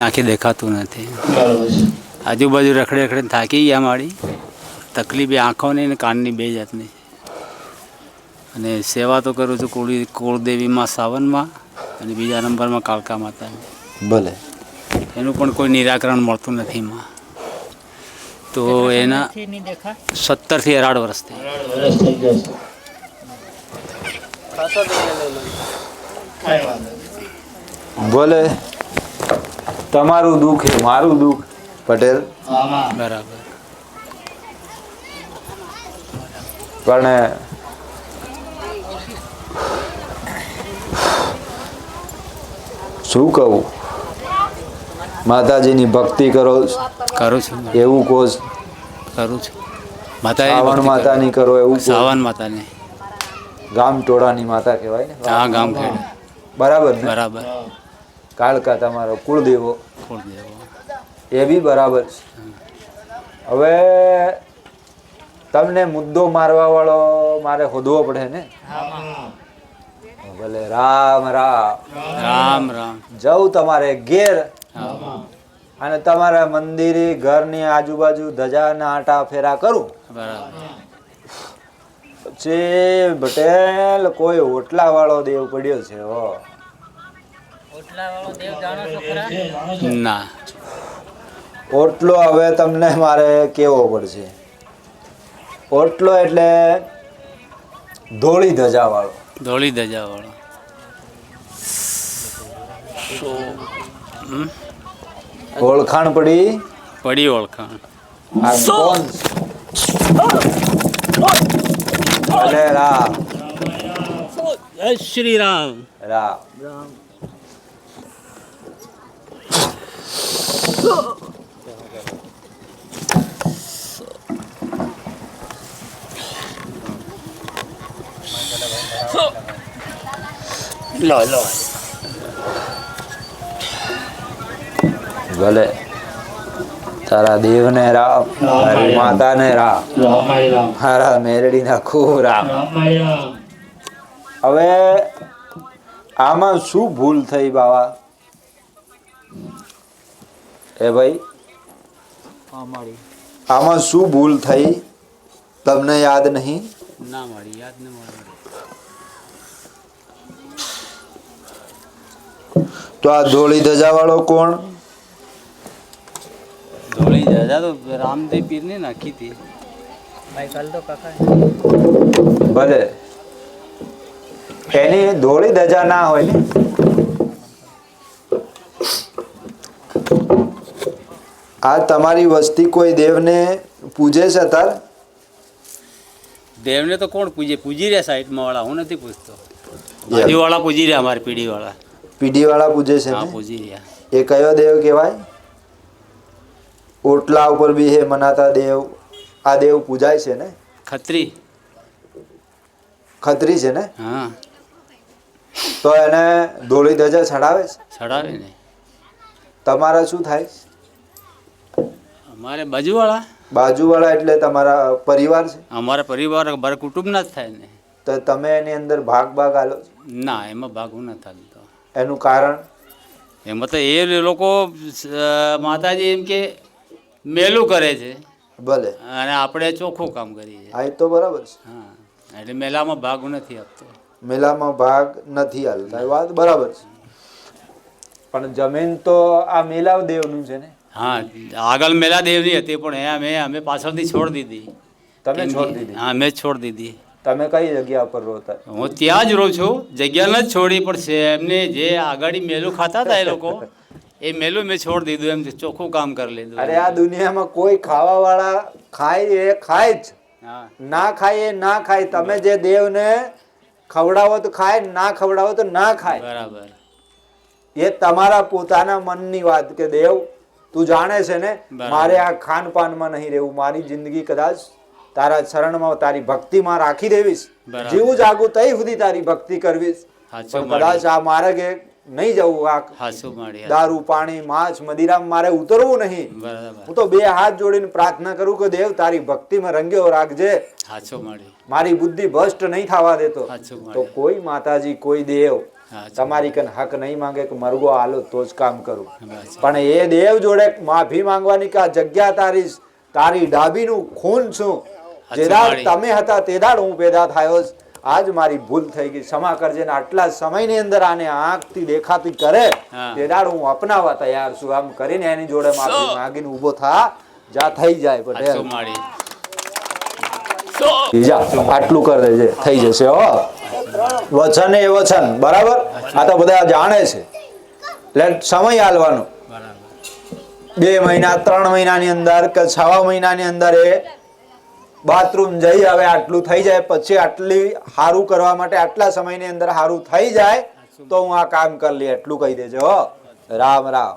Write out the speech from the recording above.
આંખે દેખાતું નથી. બરાબર આજુબાજુ રખડે રખડે થાકી ગયા મારી. તકલીફ એ આંખોની અને કાનની બે જાતની અને સેવા તો કરું છું કુળી કુળદેવીમાં સાવનમાં અને બીજા નંબરમાં કાળકા માતાની. ભલે. એનું પણ કોઈ નિરાકરણ મળતું નથી માં તો એના સત્તરથી અઢાર વર્ષથી વરસ થઈ ગયા છે. કાંઈ વાંધો નહીં. ભલે. તમારું દુઃખ એ મારું દુઃખ. પટેલ? બરાબર. પણ શું કહું? માતાજીની ભક્તિ કરો. કરું છું એવું કહો. કરું છું. માતા શ્રાવણ માતાની કરો એવું શ્રાવણ સાવન માતાની. ગામ ટોળાની માતા કહેવાય ને? હા ગામ બરાબર બરાબર. કાળકા તમારો કુળદેવો. કુળદેવો. એ બી બરાબર છે. હવે તમને મુદ્દો મારવા વાળો મારે હોદવો પડે ને? ભલે રામ રામ. રામ રામ. જવું તમારે ઘેર. હા. અને તમારા મંદિરે ઘરની આજુબાજુ ધજાના આટા ફેરા કરું. બરાબર. પછી પટેલ કોઈ ઓટલા વાળો દેવ પડ્યો છે હો. ના. ઓટલો હવે તમને મારે કેવો પડશે? ઓટલો એટલે ધોળી ધજા વાળો ધોળી ધજા વાળો ઓળખાણ પડી? પડી ઓળખાણ. આ કોણ? અરે રામ. જય શ્રી રામ. રામ. લો લો ભલે તારા દેવને રામ મારી માતાને ને રામ મારા મેરડીના ખૂબ રામ હવે આમાં શું ભૂલ થઈ બાવા એ ભાઈ આમાં શું ભૂલ થઈ તમને યાદ નહીં ના મારી યાદ ન મળી તો આ ધોળી ધજા વાળો કોણ? ધોળી ધજા તો રામદેવ પીરને નાખી હતી. ભલે. એની ધોળી ધજા ના હોય ને? આ તમારી વસ્તી કોઈ દેવને પૂજે છે તાર? દેવને તો કોણ પૂજે? પૂજી રહ્યા સાઈડમાં વાળા હું નથી પૂછતો વાળા પૂજી રહ્યા અમારી પીઢી વાળા પીઢી વાળા પૂજે છે હા પૂજી રહ્યા. એ કયો દેવ કહેવાય? ઓટલા ઉપર બી હે મનાતા દેવ. આ દેવ પૂજાય છે ને? ખત્રી. ખત્રી છે ને? હા. તો એને ધોળી ધજા ચડાવે છે? ચડાવે ને. તમારા શું થાય? અમારે બાજુવાળા. બાજુવાળા એટલે તમારા પરિવાર છે? અમારા પરિવાર અમારા કુટુંબના જ થાય ને. તો તમે એની અંદર ભાગ ભાગ આલો ના એમાં ભાગ હું નથી થતો એનું કારણ? એમાં તો એ લોકો માતાજી એમ કે મેલું કરે છે. ભલે. અને આપણે ચોખ્ખું કામ કરીએ હા એ તો બરાબર છે. હા એટલે મેલામાં ભાગ નથી આપતો. મેલામાં ભાગ નથી હાલતા એ વાત બરાબર છે. પણ જમીન તો આ મેલાવ દેવનું છે ને? હા આગળ મેલા દેવની હતી પણ એ અમે અમે પાછળથી છોડી દીધી. તમે છોડી દીધી? હા મેં છોડી દીધી. તમે કઈ જગ્યા પર રોતા હું ત્યાં જ રહું છું. જગ્યા ન છોડી પણ છે એમને જે આગળ મેલું ખાતા હતા એ લોકો એ મેલું મેં છોડી દીધું એમ ચોખ્ખું કામ કરી લીધું. અરે આ દુનિયામાં કોઈ ખાવા વાળા ખાય એ ખાય જ. ના ખાય એ ના ખાય. તમે જે દેવને ખવડાવો તો ખાય ના ખવડાવો તો ના ખાય. બરાબર. એ તમારા પોતાના મનની વાત કે દેવ તું જાણે છે ને મારે આ ખાનપાનમાં નહીં રહેવું. મારી જિંદગી કદાચ તારા શરણમાં તારી ભક્તિમાં રાખી દેવીશ. જેવું જાગું તઈ સુધી તારી ભક્તિ કરવીશ. પણ કદાચ આ માર્ગે નહીં જવું આ દારૂ પાણી માછ મદિરા મારે ઉતરવું નહીં. હું તો બે હાથ જોડીને પ્રાર્થના કરું કે દેવ તારી ભક્તિમાં રંગ્યો રાખજે. મારી બુદ્ધિ ભ્રષ્ટ નહીં થવા દેતો. તો કોઈ માતાજી કોઈ દેવ તમારી કન હક નહીં માંગે કે મરગો આલો તો જ કામ કરું. પણ એ દેવ જોડે માફી માંગવાની કે આ જગ્યા તારી તારી ડાબીનું ખૂન છું. જે દાડ તમે હતા તે દાડ હું પેદા થયો આજ મારી ભૂલ થઈ ગઈ. ક્ષમા કરજે ને આટલા સમયની અંદર આને આંખથી દેખાતી કરે. તે દાડ હું અપનાવવા તૈયાર છું. આમ કરીને એની જોડે માફી માંગીને ઊભો થા. જા થઈ જાય પટેલ. જા આટલું કરી દેજે. થઈ જશે હો. વચન એ વચન બરાબર? આ તો બધા જાણે છે. એટલે સમય આલવાનો. બે મહિના ત્રણ મહિનાની અંદર કે છ મહિનાની અંદર એ બાથરૂમ જઈ હવે આટલું થઈ જાય પછી આટલી સારું કરવા માટે આટલા સમયની અંદર સારું થઈ જાય તો હું આ કામ કરી લઈ એટલું કહી દેજો હો. રામ રામ.